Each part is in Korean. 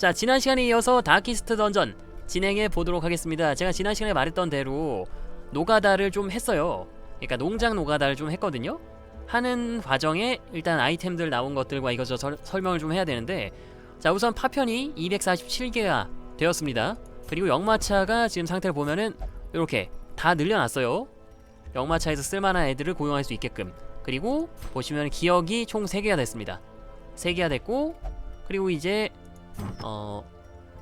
자 지난 시간에 이어서 다키스트 던전 진행해 보도록 하겠습니다. 제가 지난 시간에 말했던 대로 노가다를 좀 했어요. 그러니까 농장 노가다를 좀 했거든요. 하는 과정에 일단 아이템들 나온 것들과 이것저것 설- 설명을 좀 해야 되는데 자 우선 파편이 247개가 되었습니다. 그리고 역마차가 지금 상태를 보면은 이렇게 다 늘려놨어요. 역마차에서 쓸만한 애들을 고용할 수 있게끔 그리고 보시면 기억이 총 3개가 됐습니다. 3개가 됐고 그리고 이제 어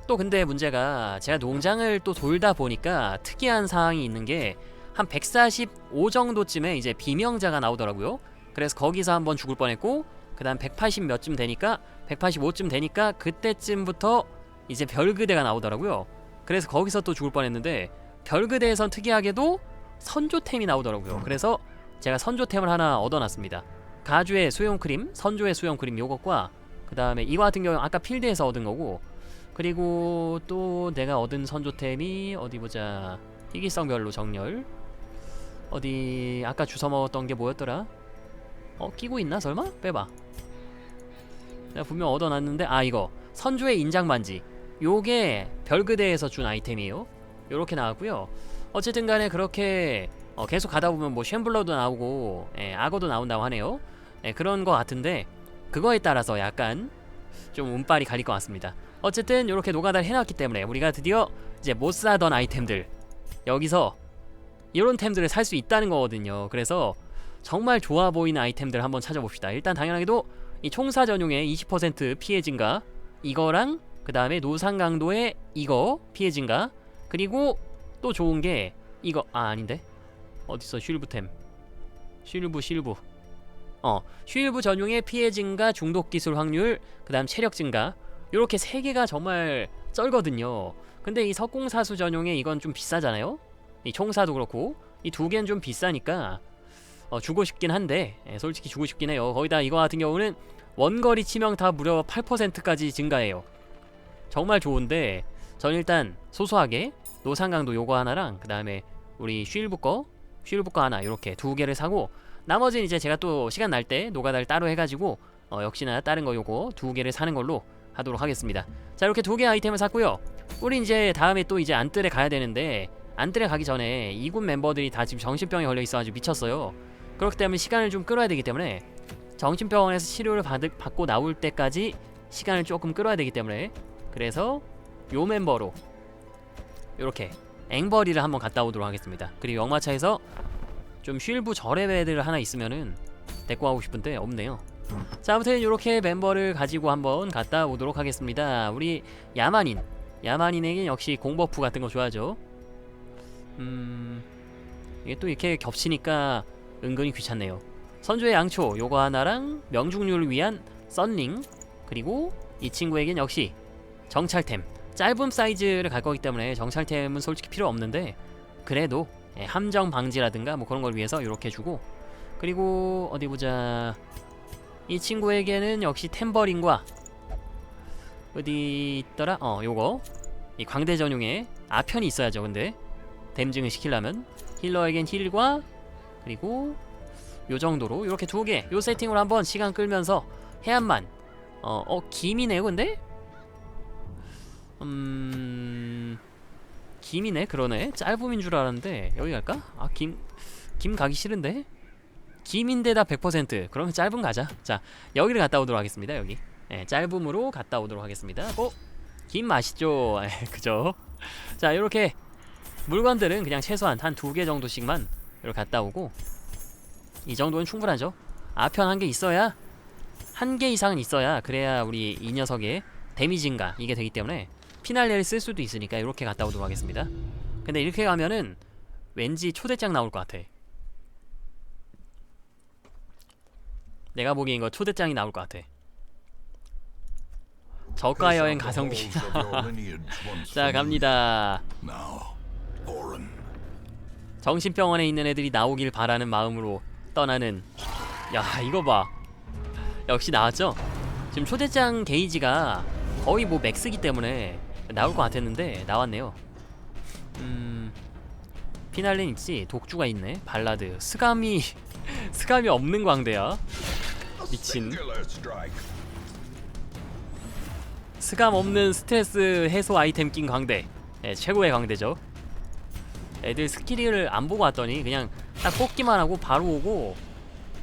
또 근데 문제가 제가 농장을 또 돌다 보니까 특이한 사항이 있는 게 한 145 정도쯤에 이제 비명자가 나오더라고요. 그래서 거기서 한번 죽을 뻔했고 그다음 180 몇쯤 되니까 185쯤 되니까 그때쯤부터 이제 별그대가 나오더라고요. 그래서 거기서 또 죽을 뻔했는데 별그대에선 특이하게도 선조템이 나오더라고요. 그래서 제가 선조템을 하나 얻어놨습니다. 가주의 수용 크림, 선조의 수용 크림 요것과 그 다음에 이거 같은 경우 는 아까 필드에서 얻은 거고 그리고 또 내가 얻은 선조템이 어디 보자 희귀성별로 정렬 어디 아까 주워 먹었던 게 뭐였더라? 어 끼고 있나 설마? 빼봐. 내가 분명 얻어놨는데 아 이거 선조의 인장 반지 요게 별그대에서 준 아이템이에요. 요렇게 나왔고요. 어쨌든 간에 그렇게 어, 계속 가다 보면 뭐 쉔블러도 나오고 예, 악어도 나온다고 하네요. 예, 그런 거 같은데 그거에 따라서 약간 좀 운빨이 갈릴 것 같습니다. 어쨌든 이렇게 노가다를 해놨기 때문에 우리가 드디어 이제 못 사던 아이템들 여기서 이런 템들을 살 수 있다는 거거든요. 그래서 정말 좋아 보이는 아이템들 한번 찾아봅시다. 일단 당연하게도 이 총사 전용의 20% 피해 증가 이거랑 그 다음에 노상 강도의 이거 피해 증가 그리고 또 좋은 게 이거 아 아닌데 어딨어 쉴브템 쉴브 실브 어 쉴브 전용의 피해 증가 중독 기술 확률 그 다음 체력 증가. 요렇게 세 개가 정말 쩔거든요. 근데 이 석공사수 전용의 이건 좀 비싸잖아요? 이 총사도 그렇고 이 두 개는 좀 비싸니까 어, 주고 싶긴 한데 예, 솔직히 주고 싶긴 해요. 거기다 이거 같은 경우는 원거리 치명타 무려 8%까지 증가해요. 정말 좋은데 전 일단 소소하게 노상강도 요거 하나랑 그 다음에 우리 쉴브 거 쉴브 거 하나 이렇게 두 개를 사고 나머지는 이제 제가 또 시간 날 때 노가다를 따로 해가지고 어, 역시나 다른 거 요거 두 개를 사는 걸로 하도록 하겠습니다. 자 이렇게 두 개 아이템을 샀고요. 우리 이제 다음에 또 이제 안뜰에 가야 되는데 안뜰에 가기 전에 이군 멤버들이 다 지금 정신병에 걸려 있어가지고 미쳤어요. 그렇기 때문에 시간을 좀 끌어야 되기 때문에 정신병원에서 치료를 받, 받고 나올 때까지 시간을 조금 끌어야 되기 때문에 그래서 요 멤버로 이렇게 앵벌이를 한번 갔다 오도록 하겠습니다. 그리고 영마차에서 좀 쉴부 저레베들 하나 있으면은 데리고 가고 싶은데 없네요. 자 아무튼 이렇게 멤버를 가지고 한번 갔다 오도록 하겠습니다. 우리 야만인 야만인에겐 역시 공버프 같은 거 좋아하죠. 음 이게 또 이렇게 겹치니까 은근히 귀찮네요. 선조의 양초 요거 하나랑 명중률을 위한 썬링 그리고 이 친구에겐 역시 정찰템 짧은 사이즈를 갈 거기 때문에 정찰템은 솔직히 필요 없는데 그래도 예, 함정 방지라든가 뭐 그런 걸 위해서 이렇게 주고 그리고 어디 보자. 이 친구에게는 역시 템버린과 어디 있더라? 어 요거. 이 광대 전용의 아편이 있어야죠 근데. 댐증을 시키려면. 힐러에겐 힐과 그리고 요 정도로 이렇게 두 개. 요 세팅으로 한번 시간 끌면서 해안만. 어, 어 김이네요 근데? 음 김이네 그러네. 짧음인 줄 알았는데 여기 갈까? 아 김 김 가기 싫은데? 김인데다 100% 그러면 짧은 가자. 자 여기를 갔다 오도록 하겠습니다 여기. 예, 짧음으로 갔다 오도록 하겠습니다. 어? 김 맛있죠? 예, 그죠? 자 이렇게 물건들은 그냥 최소한 한 두 개 정도씩만 이렇게 갔다 오고 이 정도는 충분하죠? 아편 한 개 있어야 한 개 이상은 있어야 그래야 우리 이 녀석의 데미지인가? 이게 되기 때문에 피날레를 쓸 수도 있으니까 이렇게 갔다 오도록 하겠습니다. 근데 이렇게 가면은 왠지 초대장 나올 것 같아. 내가 보기엔 이거 초대장이 나올 것 같아. 저가 여행 가성비. 자 갑니다. 정신병원에 있는 애들이 나오길 바라는 마음으로 떠나는. 야 이거 봐. 역시 나왔죠? 지금 초대장 게이지가 거의 뭐 맥스기 때문에 나올 것 같았는데 나왔네요. 음. 피날레는 있지? 독주가 있네. 발라드. 스감이 스감이 없는 광대야. 미친. 스감 없는 스트레스 해소 아이템 낀 광대. 예, 최고의 광대죠. 애들 스킬을 안 보고 왔더니 그냥 딱 뽑기만 하고 바로 오고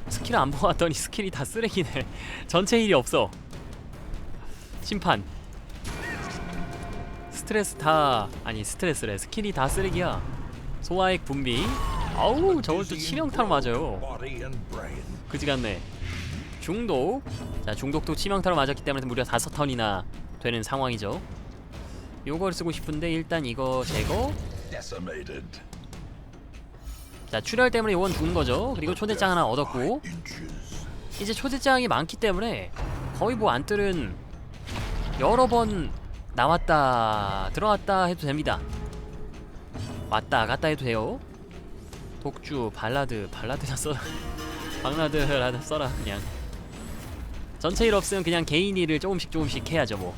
스킬을 안 보고 왔더니 스킬이 다 쓰레기네. 전체 힐이 없어. 심판 스트레스 다 아니 스트레스래. 스킬이 다 쓰레기야. 소화액 분비. 아우 저걸 또 치명타로 맞아요. Body and brain. 그지 같네. 중독. 자 중독도 치명타로 맞았기 때문에 무려 다섯 턴이나 되는 상황이죠. 요걸 쓰고 싶은데 일단 이거 제거. 자 출혈 때문에 요건 죽은 거죠. 그리고 초대장 하나 얻었고. 이제 초대장이 많기 때문에 거의 뭐 안뜰은 여러 번 나왔다 들어왔다 해도 됩니다 왔다 갔다 해도 돼요 독주 발라드 발라드나 써라 발라드라도 써라 그냥 전체 일 없으면 그냥 개인 일을 조금씩 조금씩 해야죠 뭐.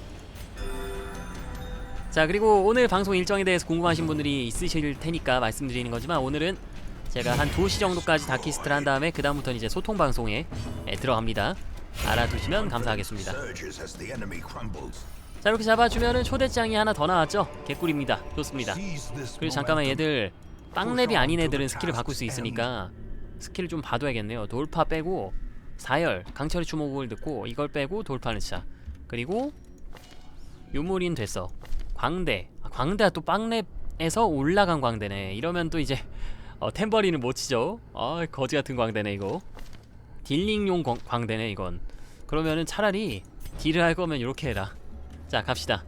자 그리고 오늘 방송 일정에 대해서 궁금하신 분들이 있으실 테니까 말씀드리는 거지만 오늘은 제가 한 2시 정도까지 다키스트를 한 다음에 그 다음부터는 이제 소통 방송에 예, 들어갑니다. 알아두시면 감사하겠습니다. 자 이렇게 잡아주면은 초대장이 하나 더 나왔죠? 개꿀입니다. 좋습니다. 그리고 잠깐만. 얘들 빵랩이 아닌 애들은 스킬을 바꿀 수 있으니까 스킬을 좀 봐둬야겠네요. 돌파 빼고 사열, 강철의 주먹을 듣고 이걸 빼고 돌파는 차. 그리고 유물인 됐어. 광대. 아, 광대가 또 빵랩에서 올라간 광대네. 이러면 또 이제 어, 템버리는 못 치죠. 아 거지 같은 광대네 이거. 딜링용 광, 광대네 이건. 그러면은 차라리 딜을 할 거면 이렇게 해라. 자 갑시다.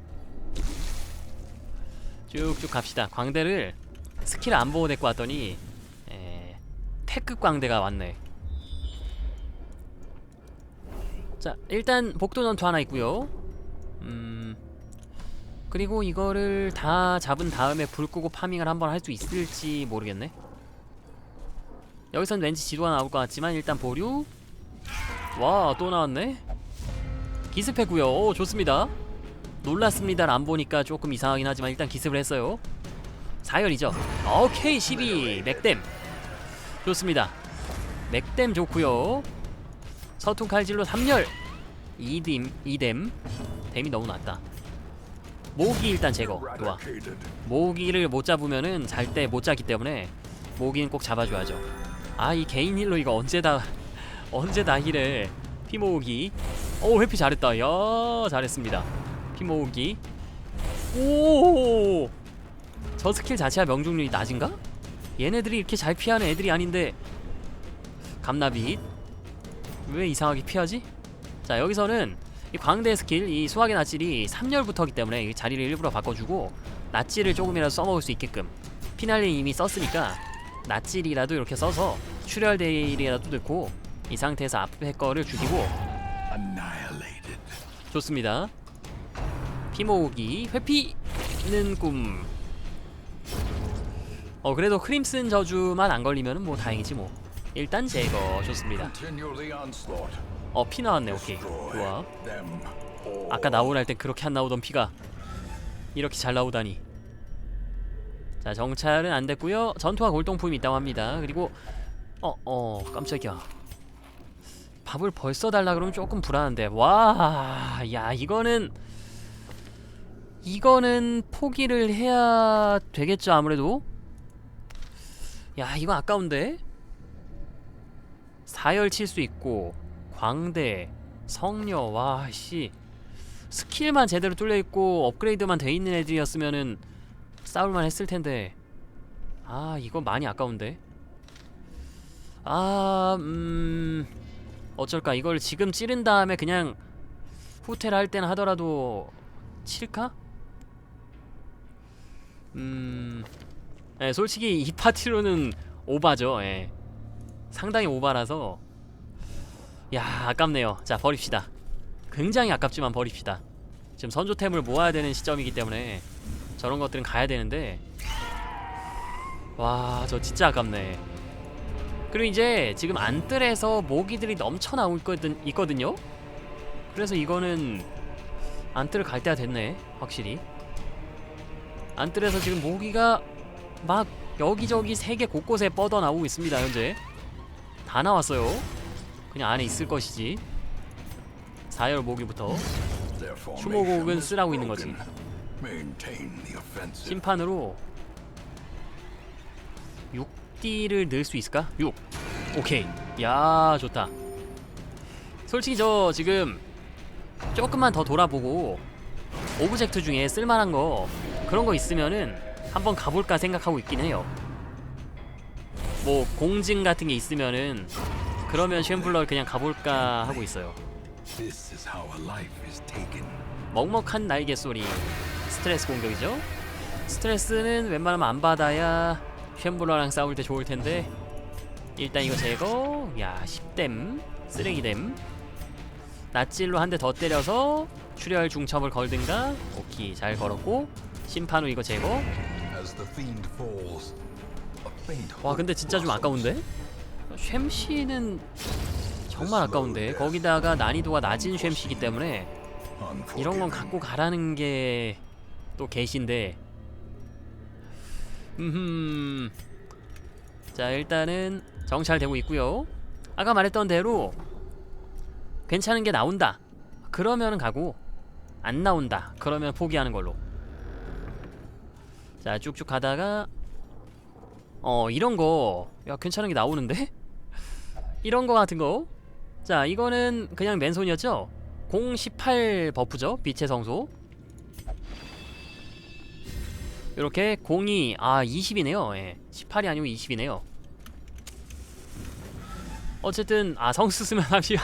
쭉쭉 갑시다. 광대를 스킬 안 보고 데리고 왔더니 에, 태급 광대가 왔네. 자 일단 복도 전투 하나 있고요. 음 그리고 이거를 다 잡은 다음에 불 끄고 파밍을 한번 할 수 있을지 모르겠네. 여기선 왠지 지도가 나올 것 같지만 일단 보류. 와 또 나왔네. 기습했고요. 오 좋습니다. 놀랐습니다. 안 보니까 조금 이상하긴 하지만 일단 기습을 했어요. 4열이죠. 오케이 12 맥댐 좋습니다. 맥댐 좋고요. 서툰 칼질로 3열 2딤 2댐 댐이 너무 낮다. 모기 일단 제거 좋아. 모기를 못 잡으면은 잘 때 못 자기 때문에 모기는 꼭 잡아줘야죠. 아 이 개인 힐로 이거 언제 다 언제 다 힐해 피 모으기. 오 회피 잘했다. 야 잘했습니다. 피 모으기. 오. 저 스킬 자체가 명중률이 낮은가? 얘네들이 이렇게 잘 피하는 애들이 아닌데 감나빛 왜 이상하게 피하지? 자 여기서는 이 광대 스킬 이 수학의 낫질이 3열부터기 때문에 이 자리를 일부러 바꿔주고 낫질을 조금이라도 써먹을 수 있게끔 피날리 이미 썼으니까 낫질이라도 이렇게 써서 출혈 데일이라도 넣고 이 상태에서 앞에 거를 죽이고. 좋습니다. 피 모으기 회피는 꿈. 어 그래도 크림슨 저주만 안 걸리면은 뭐 다행이지 뭐. 일단 제거 좋습니다. 어 피 나왔네 오케이 좋아. 아까 나오라 할땐 그렇게 안 나오던 피가 이렇게 잘 나오다니. 자 정찰은 안 됐고요. 전투와 골동품이 있다고 합니다. 그리고 어어 깜짝이야. 밥을 벌써 달라 그러면 조금 불안한데 와 야 이거는 이거는 포기를 해야 되겠죠 아무래도? 야 이거 아까운데? 사열 칠 수 있고 광대 성녀 와씨. 스킬만 제대로 뚫려 있고 업그레이드만 돼 있는 애들이었으면은 싸울만 했을 텐데. 아 이거 많이 아까운데? 아 음 어쩔까? 이걸 지금 찌른 다음에 그냥 후퇴를 할 때는 하더라도 칠까? 음. 예, 솔직히 이 파티로는 오바죠. 예. 상당히 오바라서. 야 아깝네요. 자 버립시다. 굉장히 아깝지만 버립시다. 지금 선조템을 모아야 되는 시점이기 때문에 저런 것들은 가야 되는데. 와 저 진짜 아깝네. 그리고 이제 지금 안뜰에서 모기들이 넘쳐 나올 거든 있거든요? 그래서 이거는 안뜰을 갈 때가 됐네 확실히 안뜰에서 지금 모기가 막 여기저기 세계 곳곳에 뻗어 나오고 있습니다 현재. 다 나왔어요. 그냥 안에 있을 것이지. 4열 모기부터 추모곡은 쓰라고 있는 거지. 심판으로 6D를 넣을 수 있을까? 6 오케이. 야 좋다. 솔직히 저 지금 조금만 더 돌아보고 오브젝트 중에 쓸만한 거 그런 거 있으면은 한번 가볼까 생각하고 있긴 해요. 뭐 공증 같은 게 있으면은 그러면 쉔블러 그냥 가볼까 하고 있어요. 먹먹한 날개 소리. 스트레스 공격이죠. 스트레스는 웬만하면 안 받아야 쉔블러랑 싸울 때 좋을 텐데. 일단 이거 제거. 야 10댐. 쓰레기댐. 낫질로 한 대 더 때려서 출혈 중첩을 걸든가. 오케이 잘 걸었고 심판 후 이거 제거 와 근데 진짜 좀 아까운데 쉔시는 정말 아까운데 거기다가 난이도가 낮은 쉔시기 때문에 이런 건 갖고 가라는 게 또 계신데 음. 자, 일단은 정찰되고 있고요. 아까 말했던 대로 괜찮은 게 나온다. 그러면 가고 안 나온다. 그러면 포기하는 걸로. 자, 쭉쭉 가다가 어, 이런 거 야, 괜찮은 게 나오는데? 이런 거 같은 거. 자, 이거는 그냥 맨손이었죠? 018 버프죠? 빛의 성소. 이렇게 02, 아 20이네요. 예. 18이 아니고 20이네요. 어쨌든 아 성수 쓰면 합시.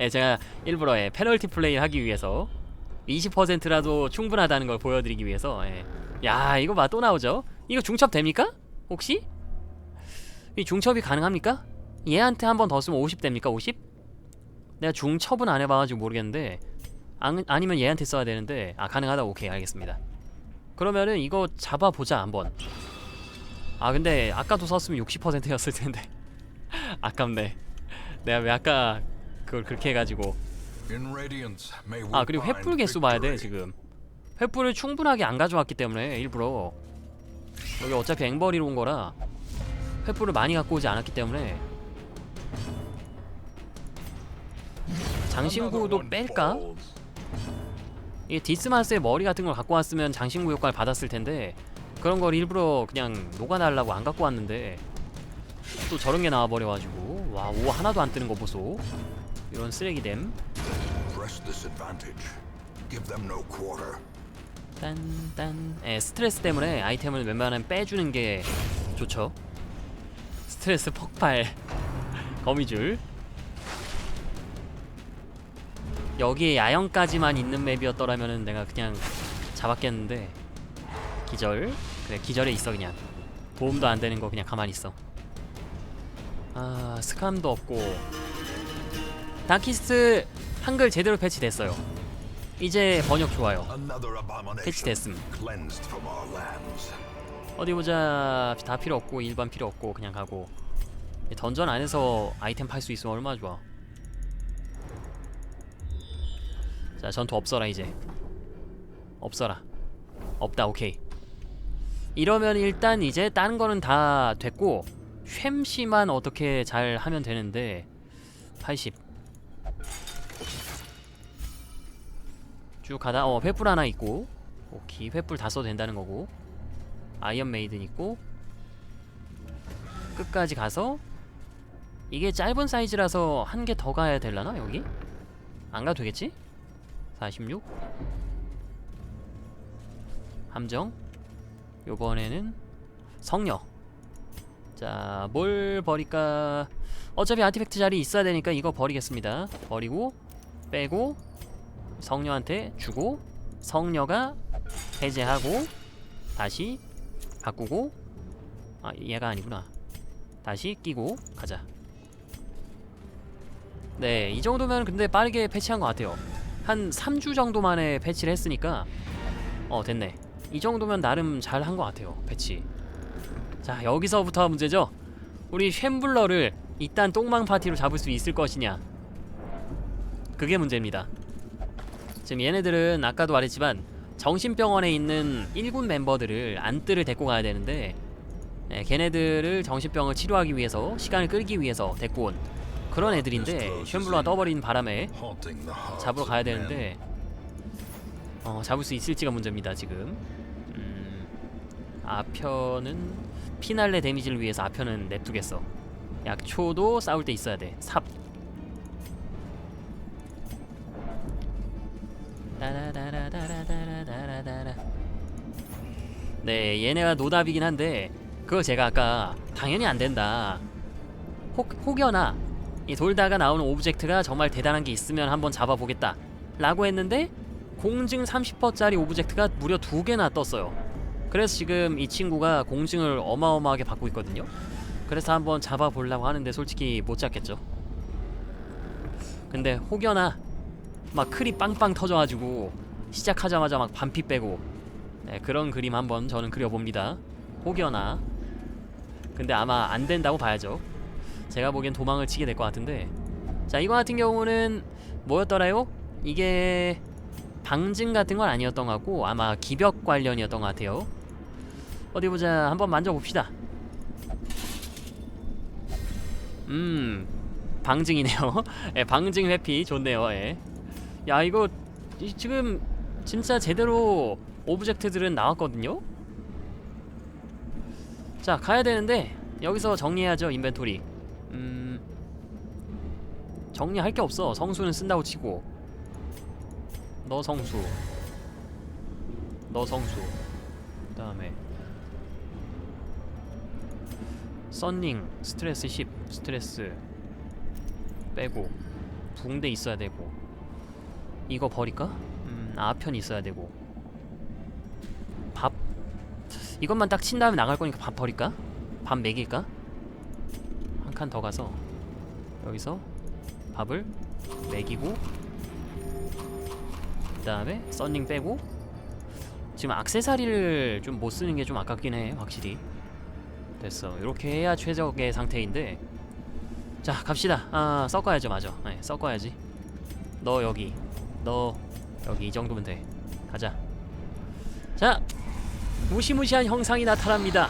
예, 제가 일부러 예, 페널티 플레이 하기 위해서 20%라도 충분하다는 걸 보여드리기 위해서. 예. 야 이거 봐 또 나오죠? 이거 중첩 됩니까? 혹시? 이 중첩이 가능합니까? 얘한테 한 번 더 쓰면 50 됩니까? 50? 내가 중첩은 안 해봐가지고 모르겠는데 안, 아니면 얘한테 써야 되는데 아 가능하다 오케이 알겠습니다 그러면은 이거 잡아보자 한번 아 근데 아까도 썼으면 60%였을 텐데 아깝네 내가 왜 아까 그걸 그렇게 해가지고 아 그리고 횃불 개수 봐야 돼. 지금 횃불을 충분하게 안 가져왔기 때문에 일부러. 여기 어차피 앵벌이로 온 거라 횃불을 많이 갖고 오지 않았기 때문에. 장신구도 뺄까? 이게 디스마스의 머리 같은 걸 갖고 왔으면 장신구 효과를 받았을 텐데 그런 걸 일부러 그냥 녹아달라고 안 갖고 왔는데 또 저런 게 나와버려가지고. 와 오 하나도 안 뜨는 거 보소. 이런 쓰레기됨 딴딴. 예, 스트레스 때문에 아이템을 웬만하면 빼주는 게 좋죠. 스트레스 폭발. 거미줄. 여기에 야영까지만 있는 맵이었더라면은 내가 그냥 잡았겠는데. 기절. 그래 기절에 있어 그냥. 도움도 안 되는 거 그냥 가만히 있어. 아 스캄도 없고. 다키스트 한글 제대로 패치됐어요 이제 번역 좋아요. 패치 됐음. our lands. 어디 보자. 다 필요 없고 일반 필요 없고 그냥 가고. 이 던전 안에서 아이템 팔 수 있으면 얼마나 좋아. 자 전투 없어라 이제. 없어라. 없다 오케이. 이러면 일단 이제 다른 거는 다 됐고 쉔시만 어떻게 잘 하면 되는데 80 쭉 가다 어 횃불 하나 있고 오케이 횃불 다 써도 된다는 거고 아이언 메이든 있고 끝까지 가서 이게 짧은 사이즈라서 한 개 더 가야 되려나 여기? 안 가도 되겠지? 46 함정? 요번에는 성녀. 자 뭘 버릴까? 어차피 아티팩트 자리 있어야 되니까 이거 버리겠습니다. 버리고 빼고 성녀한테 주고 성녀가 해제하고 다시 바꾸고 아 얘가 아니구나. 다시 끼고 가자. 네 이 정도면 근데 빠르게 패치한 것 같아요. 한 3주 정도 만에 패치를 했으니까 어 됐네. 이 정도면 나름 잘 한 것 같아요 패치. 자 여기서부터 문제죠. 우리 쉔블러를 이딴 똥망 파티로 잡을 수 있을 것이냐? 그게 문제입니다 지금 얘네들은 아까도 말했지만 정신병원에 있는 1군 멤버들을 안뜨를 데리고 가야 되는데 네, 걔네들을 정신병을 치료하기 위해서 시간을 끌기 위해서 데리고 온 그런 애들인데 쉔블러가 떠버린 바람에 잡으러 가야. 되는데 어, 잡을 수 있을지가 문제입니다 지금. 음, 아편은 피날레 데미지를 위해서 아편은 냅두겠어. 약초도 싸울 때 있어야 돼 삽 네 얘네가 노답이긴 한데 그거 제가 아까 당연히 안 된다. 혹, 혹여나 이 돌다가 나오는 오브젝트가 정말 대단한 게 있으면 한번 잡아보겠다 라고 했는데 공증 30%짜리 오브젝트가 무려 두 개나 떴어요. 그래서 지금 이 친구가 공증을 어마어마하게 받고 있거든요. 그래서 한번 잡아보려고 하는데 솔직히 못 잡겠죠. 근데 혹여나 막 클이 빵빵 터져가지고 시작하자마자 막 반피 빼고 네, 그런 그림 한번 저는 그려봅니다. 혹여나 근데 아마 안 된다고 봐야죠. 제가 보기엔 도망을 치게 될 것 같은데. 자 이거 같은 경우는 뭐였더라요? 이게 방증 같은 건 아니었던 것 같고 아마 기벽 관련이었던 것 같아요. 어디 보자. 한번 만져봅시다. 음 방증이네요. 예, 방증 회피 좋네요. 예. 야 이거 이- 지금 진짜 제대로 오브젝트들은 나왔거든요? 자 가야 되는데 여기서 정리해야죠 인벤토리. 음 정리할 게 없어. 성수는 쓴다고 치고. 너 성수. 너 성수. 그 다음에 썬닝 스트레스 10 스트레스 빼고 붕대 있어야 되고. 이거 버릴까? 음 아편 있어야 되고 밥? 이것만 딱 친 다음에 나갈 거니까 밥 버릴까? 밥 먹일까? 한 칸 더 가서 여기서 밥을 먹이고 그 다음에 썬닝 빼고. 지금 악세사리를 좀 못 쓰는 게 좀 아깝긴 해 확실히. 됐어. 이렇게 해야 최적의 상태인데. 자 갑시다. 아 섞어야죠. 맞아. 네, 섞어야지. 너 여기. 너 여기 이 정도면 돼. 가자. 자 무시무시한 형상이 나타납니다.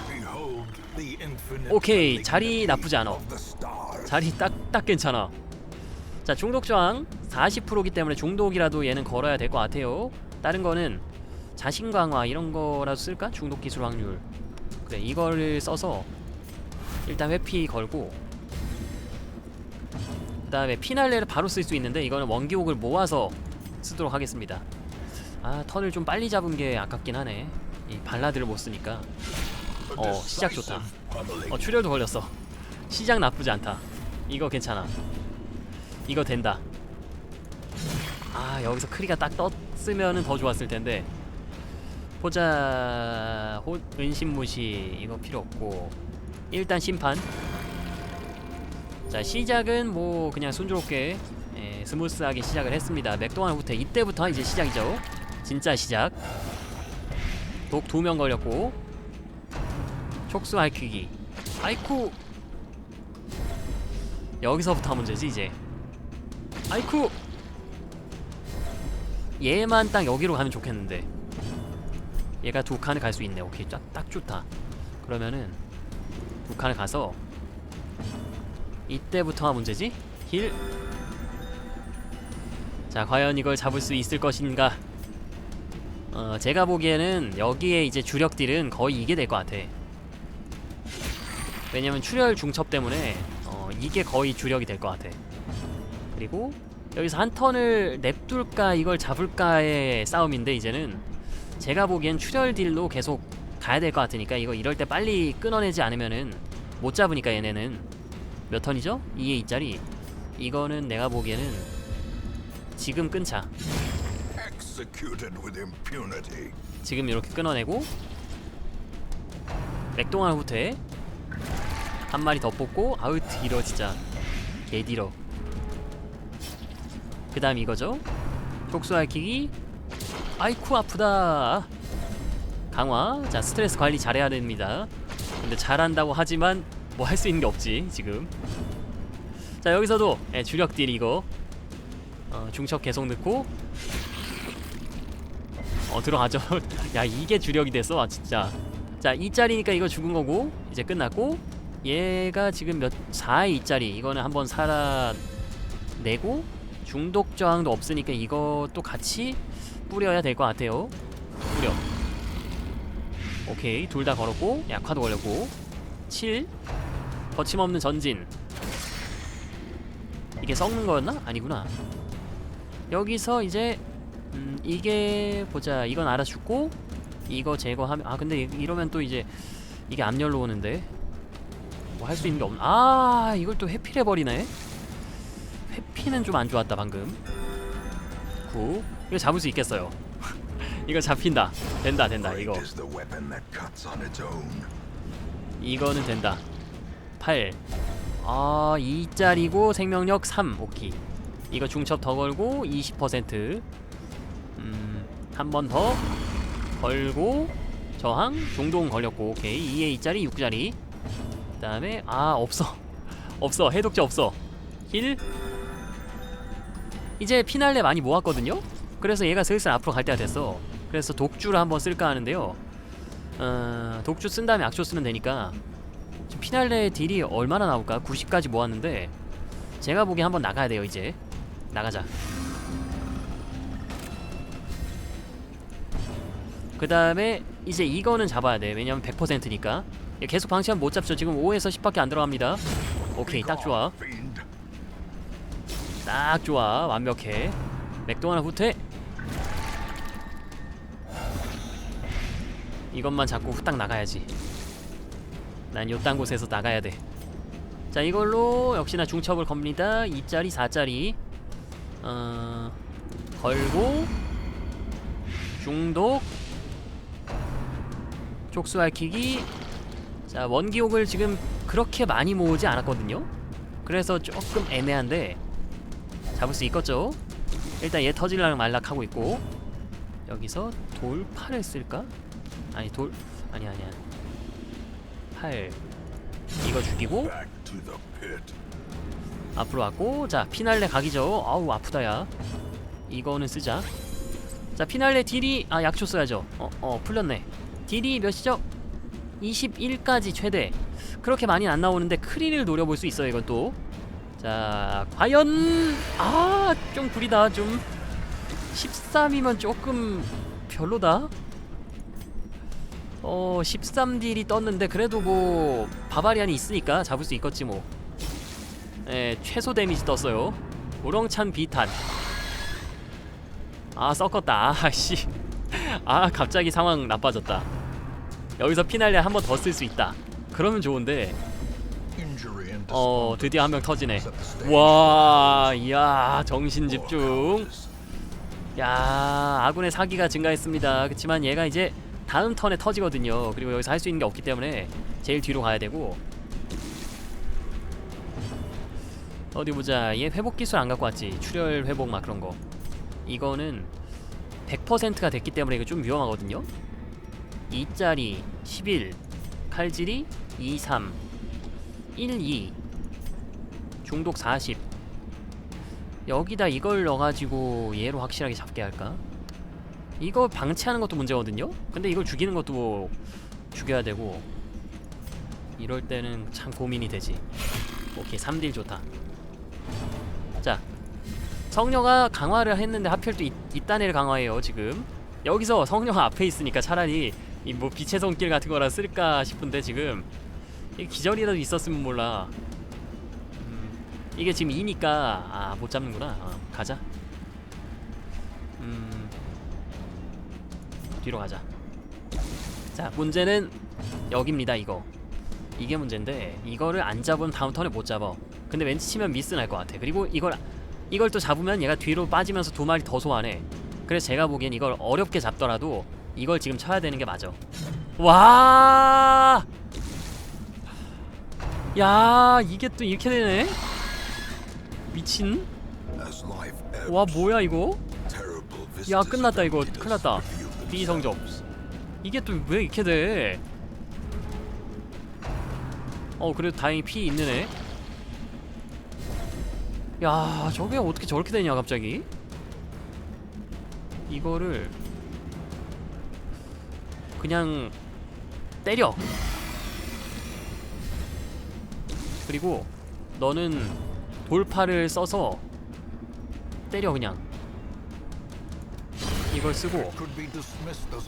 오케이 자리 나쁘지 않아. 자리 딱 딱 괜찮아. 자 중독 저항 40%기 때문에 중독이라도 얘는 걸어야 될 것 같아요. 다른 거는 자신 강화 이런 거라도 쓸까? 중독 기술 확률. 그래 이거를 써서 일단 회피 걸고 그 다음에 피날레를 바로 쓸 수 있는데 이거는 원기옥을 모아서 쓰도록 하겠습니다. 아 턴을 좀 빨리 잡은 게 아깝긴 하네 이 발라드를 못 쓰니까. 어 시작 좋다. 어 출혈도 걸렸어. 시작 나쁘지 않다. 이거 괜찮아. 이거 된다. 아 여기서 크리가 딱 떴으면은 더 좋았을 텐데. 보자 호, 은신무시 이거 필요 없고. 일단 심판. 자 시작은 뭐 그냥 순조롭게 예, 스무스하게 시작을 했습니다. 맥도날 후퇴 이때부터 이제 시작이죠. 진짜 시작 독 두 명 걸렸고. 촉수 핥히기. 아이쿠. 여기서부터 문제지 이제. 아이쿠. 얘만 딱 여기로 가면 좋겠는데. 얘가 두 칸을 갈 수 있네. 오케이 딱, 딱 좋다. 그러면은 두 칸을 가서 이때부터가 문제지? 힐. 자, 과연 이걸 잡을 수 있을 것인가? 어, 제가 보기에는 여기에 이제 주력 딜은 거의 이게 될 것 같아. 왜냐면 출혈 중첩 때문에 어, 이게 거의 주력이 될 것 같아. 그리고 여기서 한 턴을 냅둘까 이걸 잡을까의 싸움인데 이제는 제가 보기엔 출혈 딜로 계속 가야 될 것 같으니까 이거 이럴 때 빨리 끊어내지 않으면은 못 잡으니까 얘네는 몇 턴이죠? 2에 2짜리 이거는 내가 보기에는 지금 끊자. 지금 이렇게 끊어내고 맥동안 후퇴 한 마리 더 뽑고 아우 뒤로 진짜 개 뒤로. 그 다음 이거죠. 촉수 핥히기. 아이쿠 아프다. 강화. 자 스트레스 관리 잘해야 됩니다. 근데 잘한다고 하지만 뭐 할 수 있는 게 없지 지금. 자 여기서도 예, 주력 딜 이거. 어, 중첩 계속 넣고 어 들어가죠. 야 이게 주력이 됐어 아, 진짜. 자 2짜리니까 이거 죽은 거고 이제 끝났고 얘가 지금 몇 4위짜리. 이거는 한번 살아 내고 중독 저항도 없으니까 이것도 같이 뿌려야 될 것 같아요. 뿌려. 오케이. 둘 다 걸었고 약화도 걸렸고. 7 거침없는 전진. 이게 썩는 거였나? 아니구나. 여기서 이제 음, 이게 보자. 이건 알아주고 이거 제거하면 아 근데 이- 이러면 또 이제 이게 암열로 오는데. 뭐 할 수 있는 게 없... 아 이걸 또 회피해 버리네. 회피는 좀 안 좋았다 방금. 9 이거 잡을 수 있겠어요. 이거 잡힌다. 된다 된다 이거. 이거는 된다. 8 아, 2짜리고 생명력 3 오케이. 이거 중첩 더 걸고 20% 음, 한 번 더 걸고 저항 중동 걸렸고 오케이. 2에 2짜리 6짜리. 그 다음에 아 없어. 없어. 해독제 없어. 힐. 이제 피날레 많이 모았거든요? 그래서 얘가 슬슬 앞으로 갈 때가 됐어. 그래서 독주를 한번 쓸까 하는데요. 어, 독주 쓴 다음에 악초 쓰면 되니까 지금 피날레 딜이 얼마나 나올까? 90까지 모았는데 제가 보기엔 한번 나가야 돼요 이제. 나가자 그 다음에 이제 이거는 잡아야 돼. 왜냐면 100%니까. 계속 방치하면 못 잡죠. 지금 5에서 10밖에 안 들어갑니다. 오케이 딱 좋아. 딱 좋아. 완벽해. 맥도날드 후퇴. 이것만 잡고 후딱 나가야지. 난 요딴 곳에서 나가야 돼자 이걸로 역시나 중첩을 겁니다. 2짜리 4짜리. 어... 걸고 중독 촉수 핥히기 자 원기옥을 지금 그렇게 많이 모으지 않았거든요 그래서 조금 애매한데 잡을 수 있겠죠? 일단 얘 터질랑 말락 하고 있고 여기서 돌팔을 쓸까? 아니 돌 아니 아니야 팔 이거 죽이고. 앞으로 왔고 자 피날레 각이죠 아우 아프다야 이거는 쓰자 자 피날레 딜이 아 약초 써야죠 어어 풀렸네 딜이 몇이죠? 21까지 최대 그렇게 많이 안 나오는데 크리를 노려볼 수 있어요 이건 또자 과연 아 좀 구리다 좀 13이면 조금 별로다 어 13딜이 떴는데 그래도 뭐 바바리안이 있으니까 잡을 수 있겠지 뭐 예, 최소 데미지 떴어요. 우렁찬 비탄. 아, 썩었다. 아씨. 아, 갑자기 상황 나빠졌다. 여기서 피날레 한 번 더 쓸 수 있다. 그러면 좋은데. 어, 드디어 한 명 터지네. 와, 이야, 정신 For 집중. cowardice. 야, 아군의 사기가 증가했습니다. 그렇지만 얘가 이제 다음 턴에 터지거든요. 그리고 여기서 할 수 있는 게 없기 때문에 제일 뒤로 가야 되고. 어디 보자. 얘 회복 기술 안 갖고 왔지. 출혈 회복 막 그런 거. 이거는 100%가 됐기 때문에 이거 좀 위험하거든요. 2짜리 11 칼질이 23 12 중독 40 여기다 이걸 넣어가지고 얘로 확실하게 잡게 할까? 이거 방치하는 것도 문제거든요? 근데 이걸 죽이는 것도 뭐 죽여야 되고. 이럴 때는 참 고민이 되지. 오케이 3딜 좋다. 자 성녀가 강화를 했는데 하필 또 이, 이딴 애를 강화해요 지금. 여기서 성녀가 앞에 있으니까 차라리 이 뭐 빛의 손길 같은 거라 쓸까 싶은데 지금 이 기절이라도 있었으면 몰라. 음, 이게 지금 2니까 아 못 잡는구나. 어, 가자. 음 뒤로 가자. 자 문제는 여기입니다 이거. 이게 문제인데 이거를 안 잡으면 다음 턴에 못 잡아. 근데 왠지 치면 미스 날 것 같아. 그리고 이걸 이걸 또 잡으면 얘가 뒤로 빠지면서 두 마리 더 소환해. 그래서 제가 보기엔 이걸 어렵게 잡더라도 이걸 지금 쳐야 되는 게 맞아 와 야, 이게 또 이렇게 되네? 미친? 와, 뭐야 이거? 야, 끝났다 이거. emptiness 큰일 났다. reveal 비성적. 이게 또 왜 이렇게 돼? 어, 그래도 다행히 피 있는 애. 야, 저게 어떻게 저렇게 되냐 갑자기? 이거를 그냥 때려. 그리고 너는 돌파를 써서 때려 그냥 이걸 쓰고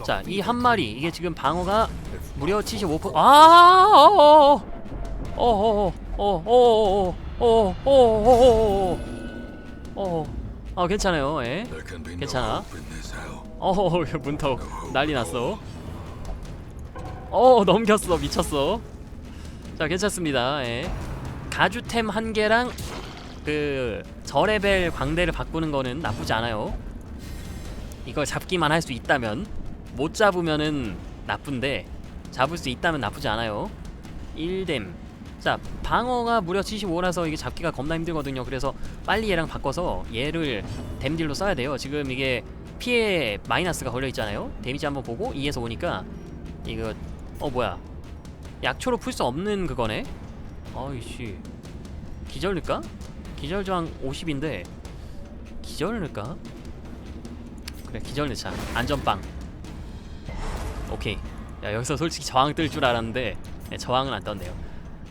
자 이. 한 마리 이게 지금 방어가 무려 75% 아! 어어어어어어어어어어어어 괜찮아요. 예. There can be no 괜찮아. hope in this hell. 어 문턱 난리 났어. 어 넘겼어 미쳤어. 자 괜찮습니다. 예. 가주템 한 개랑 그 저레벨 광대를 바꾸는 거는 나쁘지 않아요. 이걸 잡기만 할 수 있다면 못 잡으면은 나쁜데 잡을 수 있다면 나쁘지 않아요. 1뎀. 자 방어가 무려 75라서 이게 잡기가 겁나 힘들거든요. 그래서 빨리 얘랑 바꿔서 얘를 댐딜로 써야 돼요. 지금 이게 피해 마이너스가 걸려 있잖아요. 데미지 한번 보고 2에서 오니까 이거 어 뭐야? 약초로 풀 수 없는 그거네. 아이씨. 기절 넣을까? 기절 저항 50인데 기절 넣을까? 그래 기절 넣자. 안전빵. 오케이. 야 여기서 솔직히 저항 뜰 줄 알았는데 네, 저항은 안 떴네요.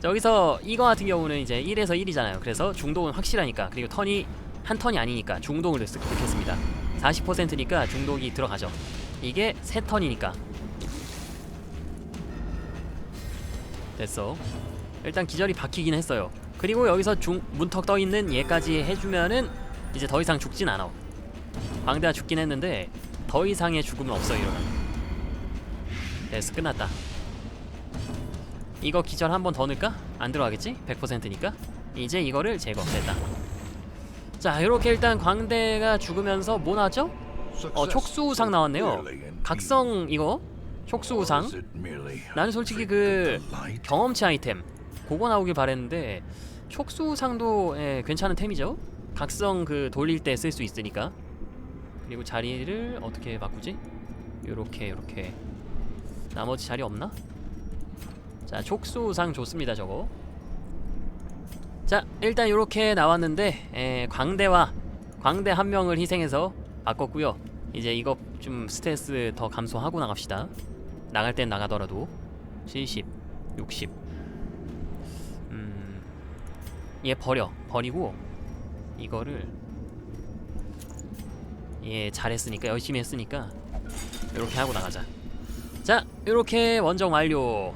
자, 여기서 이거 같은 경우는 이제 1에서 1이잖아요. 그래서 중동은 확실하니까 그리고 턴이 한 턴이 아니니까 중동을 넣- 넣겠습니다. 40%니까 중독이 들어가죠. 이게 세 턴이니까 됐어. 일단 기절이 박히긴 했어요. 그리고 여기서 중 문턱 떠 있는 얘까지 해주면은 이제 더 이상 죽진 않아. 광대가 죽긴 했는데 더 이상의 죽음은 없어 이러면. 됐어 끝났다. 이거 기절 한 번 더 넣을까? 안 들어가겠지? 100%니까. 이제 이거를 제거 됐다. 자 이렇게 일단 광대가 죽으면서 뭐 나왔죠? 어 촉수 우상 나왔네요. 각성 이거 촉수 우상. 나는 솔직히 그 경험치 아이템 그거 나오길 바랬는데 촉수 우상도 예, 괜찮은 템이죠. 각성 그 돌릴 때 쓸 수 있으니까. 그리고 자리를 어떻게 바꾸지? 요렇게 요렇게. 나머지 자리 없나? 자 촉수 우상 좋습니다 저거. 자 일단 이렇게 나왔는데 에, 광대와 광대 한 명을 희생해서 바꿨고요. 이제 이거 좀 스트레스 더 감소하고 나갑시다. 나갈 땐 나가더라도 70, 60. 음, 얘 버려. 버리고 이거를 얘 잘했으니까 열심히 했으니까 이렇게 하고 나가자. 자 이렇게 원정 완료.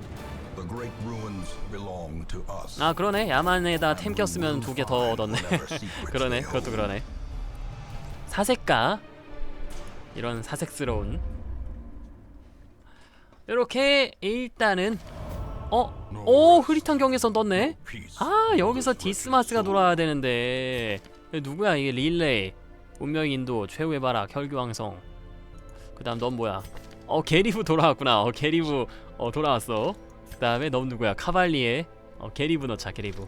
아 그러네. 야만에다 템 꼈으면 두 개 더 얻었네. 그러네. 그것도 그러네. 사색가? 이런 사색스러운 이렇게 일단은 어? 오 흐릿한 경계선 떴네. 아 여기서 디스마스가 돌아야 되는데. 누구야 이게 릴레이. 운명 인도 최후의 바락 혈교왕성. 그 다음 넌 뭐야? 어 게리브 돌아왔구나. 어 게리브 어 돌아왔어. 그 다음에 넌 누구야? 카발리에 어 게리브 넣자 게리브.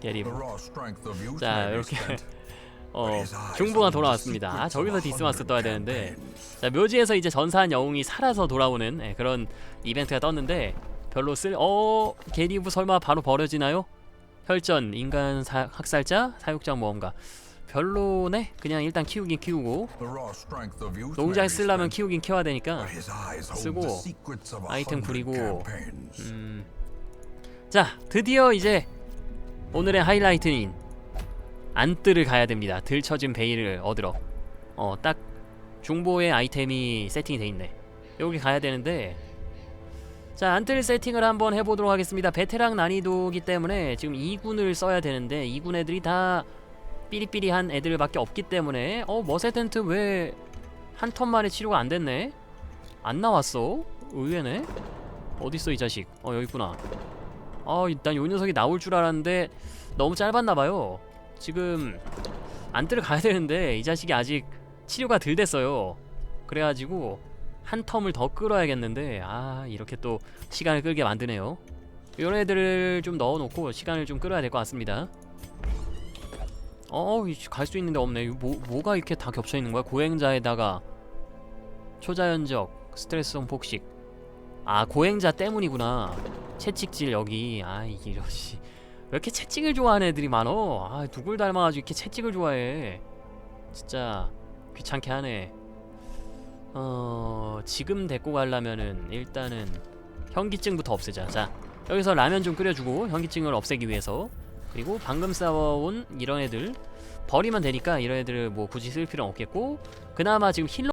게리브. 자 이렇게 어 중부가 돌아왔습니다 저기서 디스마스 떠야 되는데. 자 묘지에서 이제 전사한 영웅이 살아서 돌아오는 예, 그런 이벤트가 떴는데 별로 쓸어 게리브 설마 바로 버려지나요? 혈전 인간 사, 학살자 사육장 모험가 별로네 그냥 일단 키우긴 키우고 농장 쓰려면 키우긴 키워야 되니까 쓰고, 아이템 구리고. 음. 자 드디어 이제 오늘의 하이라이트인 안뜰을 가야 됩니다. 들처진 베일을 얻으러. 어 딱 중보의 아이템이 세팅이 돼 있네. 여기 가야 되는데. 자 안뜰 세팅을 한번 해보도록 하겠습니다. 베테랑 난이도기 때문에 지금 2군을 써야 되는데 2군 애들이 다 삐리삐리한 애들밖에 없기 때문에. 어 머세텐트 왜 한 턴 만에 치료가 안 됐네? 안 나왔어? 의외네. 어딨어 이 자식? 어 여기 있구나. 아 일단 요 녀석이 나올 줄 알았는데 너무 짧았나봐요 지금 안뜰을 가야 되는데 이 자식이 아직 치료가 덜 됐어요. 그래가지고 한 텀을 더 끌어야겠는데 아 이렇게 또 시간을 끌게 만드네요. 이런 애들을 좀 넣어놓고 시간을 좀 끌어야 될 것 같습니다. 어갈 수 있는데 없네. 뭐, 뭐가 이렇게 다 겹쳐 있는 거야? 고행자에다가 초자연적 스트레스성 폭식. 아 고행자 때문이구나. 채찍질 여기. 아씨 왜 이렇게 채찍을 좋아하는 애들이 많어? 아 누굴 닮아가지고 이렇게 채찍을 좋아해? 진짜 귀찮게 하네. 어 지금 데리고 가려면은 일단은 현기증부터 없애자. 자 여기서 라면 좀 끓여주고 현기증을 없애기 위해서. 그리고 방금 싸워온 이런 애들 버리면 되니까 이런 애들을 뭐 굳이 쓸 필요는 없겠고 그나마 지금 힐러